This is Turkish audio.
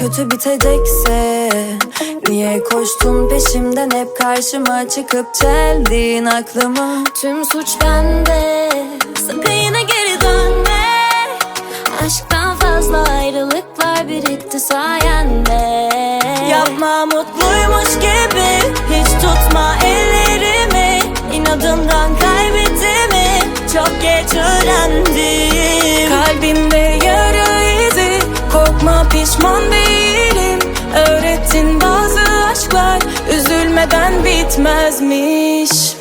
kötü bitecekse Niye koştun peşimden? Hep karşıma çıkıp çeldin aklımı Tüm suç bende Sakın yine geri dönme. Aşktan fazla ayrılıklar birikti sayende. Yapma mutluymuş gibi Hiç tutma ellerimi. İnadından kaybettiğimi Çok geç öğrendim. Kalbimde pişman değilim. Öğrettin bazı aşklar. Üzülmeden bitmezmiş